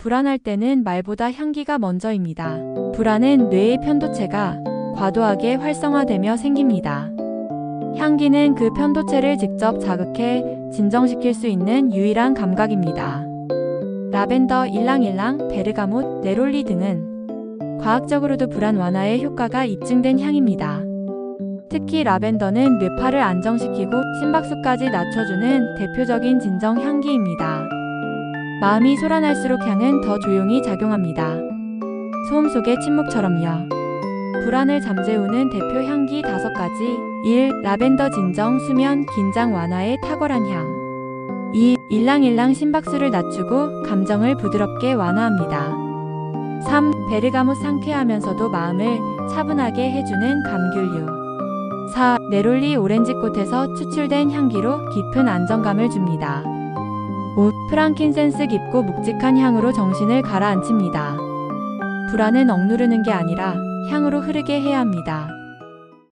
불안할 때는 말보다 향기가 먼저입니다. 불안은 뇌의 편도체가 과도하게 활성화되며 생깁니다. 향기는 그 편도체를 직접 자극해 진정시킬 수 있는 유일한 감각입니다. 라벤더, 일랑일랑, 베르가못, 네롤리 등은 과학적으로도 불안 완화에 효과가 입증된 향입니다. 특히 라벤더는 뇌파를 안정시키고 심박수까지 낮춰주는 대표적인 진정 향기입니다. 마음이 소란할수록 향은 더 조용히 작용합니다. 소음 속의 침묵처럼요. 불안을 잠재우는 대표 향기 다섯 가지 1. 라벤더 진정, 수면, 긴장 완화에 탁월한 향 2. 일랑일랑 심박수를 낮추고 감정을 부드럽게 완화합니다. 3. 베르가못 상쾌하면서도 마음을 차분하게 해주는 감귤류 4. 네롤리 오렌지꽃에서 추출된 향기로 깊은 안정감을 줍니다. 5. 프랑킨센스 깊고 묵직한 향으로 정신을 가라앉힙니다. 불안은 억누르는 게 아니라 향으로 흐르게 해야 합니다.